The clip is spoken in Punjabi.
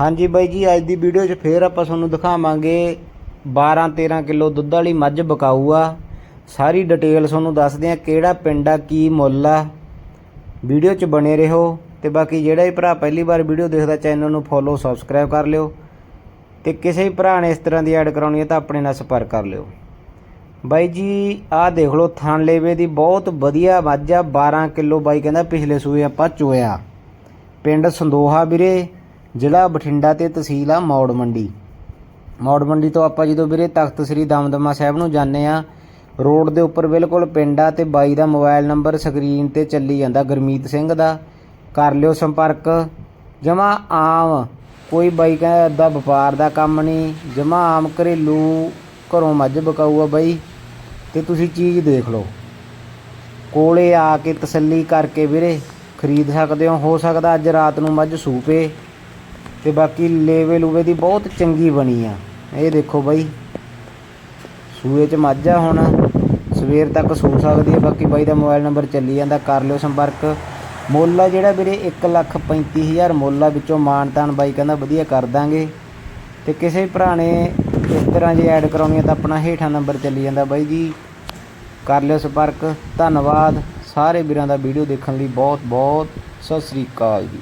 ਹਾਂਜੀ ਬਾਈ ਜੀ, ਅੱਜ ਦੀ ਵੀਡੀਓ 'ਚ ਫੇਰ ਆਪਾਂ ਤੁਹਾਨੂੰ ਦਿਖਾਵਾਂਗੇ 12 13 ਕਿਲੋ ਦੁੱਧ ਵਾਲੀ ਮੱਝ ਬਕਾਊ ਆ ਸਾਰੀ ਡਿਟੇਲ ਤੁਹਾਨੂੰ ਦੱਸਦੇ ਆ ਕਿਹੜਾ ਪਿੰਡ ਆ, ਕੀ ਮੁੱਲ ਆ। ਵੀਡੀਓ 'ਚ ਬਣੇ ਰਹੋ ਤੇ ਬਾਕੀ ਜਿਹੜਾ ਵੀ ਭਰਾ ਪਹਿਲੀ ਵਾਰ ਵੀਡੀਓ ਦੇਖਦਾ ਚੈਨਲ ਨੂੰ ਫੋਲੋ ਸਬਸਕ੍ਰਾਈਬ ਕਰ ਲਿਓ। ਤੇ ਕਿਸੇ ਵੀ ਭਰਾ ਨੇ ਇਸ ਤਰ੍ਹਾਂ ਦੀ ਐਡ ਕਰਾਉਣੀ ਹੈ ਤਾਂ ਆਪਣੇ ਨਾਲ ਸੰਪਰਕ ਕਰ ਲਿਓ। ਬਾਈ ਜੀ, ਆਹ ਦੇਖ ਲਓ ਥਣ ਲੇਵੇ ਦੀ ਬਹੁਤ ਵਧੀਆ ਮੱਝ ਆ 12 ਕਿਲੋ ਬਾਈ ਕਹਿੰਦਾ ਪਿਛਲੇ ਸੂਏ ਆਪਾਂ ਚੋਇਆ। ਪਿੰਡ ਸੰਦੋਹਾ ਵੀਰੇ ਜ਼ਿਲ੍ਹਾ ਬਠਿੰਡਾ ਤੇ ਤਹਿਸੀਲ ਆ ਮੌੜ ਮੰਡੀ। ਮੌੜ ਮੰਡੀ ਤੋਂ ਆਪਾਂ ਜਦੋਂ ਵੀਰੇ ਤਖਤ ਸ੍ਰੀ ਦਮਦਮਾ ਸਾਹਿਬ ਨੂੰ ਜਾਂਦੇ ਆ ਰੋਡ ਦੇ ਉੱਪਰ ਬਿਲਕੁਲ ਪਿੰਡ ਆ ਤੇ ਬਾਈ ਦਾ ਮੋਬਾਈਲ ਨੰਬਰ ਸਕਰੀਨ ਤੇ ਚੱਲੀ ਜਾਂਦਾ ਗੁਰਮੀਤ ਸਿੰਘ ਦਾ। ਕਰ ਲਿਓ ਸੰਪਰਕ। ਜਮਾ ਆਮ, ਕੋਈ ਬਾਈ ਕਹਿੰਦਾ ਵਪਾਰ ਦਾ ਕੰਮ ਨਹੀਂ, ਜਮਾ ਆਮ ਘਰੇਲੂ ਘਰੋਂ ਮੱਝ ਬਕਾਊ ਆ ਬਾਈ। ਤੇ ਤੁਸੀਂ ਚੀਜ਼ ਦੇਖ ਲਓ। ਕੋਲੇ ਆ ਕੇ ਤਸੱਲੀ ਕਰਕੇ ਵੀਰੇ ਖਰੀਦ ਸਕਦੇ ਹੋ ਹੋ ਸਕਦਾ ਅੱਜ ਰਾਤ ਨੂੰ ਮੱਝ ਸੂਪੇ। ਤੇ ਬਾਕੀ ਲੇਵੇ ਲੂਵੇ ਦੀ ਬਹੁਤ ਚੰਗੀ ਬਣੀ ਆ। ਇਹ ਦੇਖੋ ਬਾਈ। ਸੂਏ ਚ ਮਾਝਾ ਹੁਣ। ਸਵੇਰ ਤੱਕ ਸੂ ਸਕਦੀ ਹੈ ਬਾਕੀ ਬਾਈ ਦਾ ਮੋਬਾਈਲ ਨੰਬਰ ਚੱਲੀ ਜਾਂਦਾ, ਕਰ ਲਿਓ ਸੰਪਰਕ। ਮੁੱਲ ਆ ਜਿਹੜਾ ਵੀਰੇ 135000 ਮੁੱਲ ਆ, ਵਿੱਚੋਂ ਮਾਨਤਾਨ ਬਾਈ ਕਹਿੰਦਾ ਵਧੀਆ ਕਰ ਦਾਂਗੇ। ਤੇ ਕਿਸੇ ਭਰਾ ਨੇ ਇਸ ਤਰ੍ਹਾਂ ਜੇ ਐਡ ਕਰਾਉਣੀ ਹੈ ਤਾਂ ਆਪਣਾ ਹੇਠਾਂ ਨੰਬਰ ਚੱਲੀ ਜਾਂਦਾ ਬਾਈ ਜੀ। ਕਰ ਲਿਓ ਸੰਪਰਕ। ਧੰਨਵਾਦ। ਸਾਰੇ ਵੀਰਾਂ ਦਾ ਵੀਡੀਓ ਦੇਖਣ ਲਈ ਬਹੁਤ ਬਹੁਤ ਸਤਿ ਸ੍ਰੀ ਅਕਾਲ ਜੀ।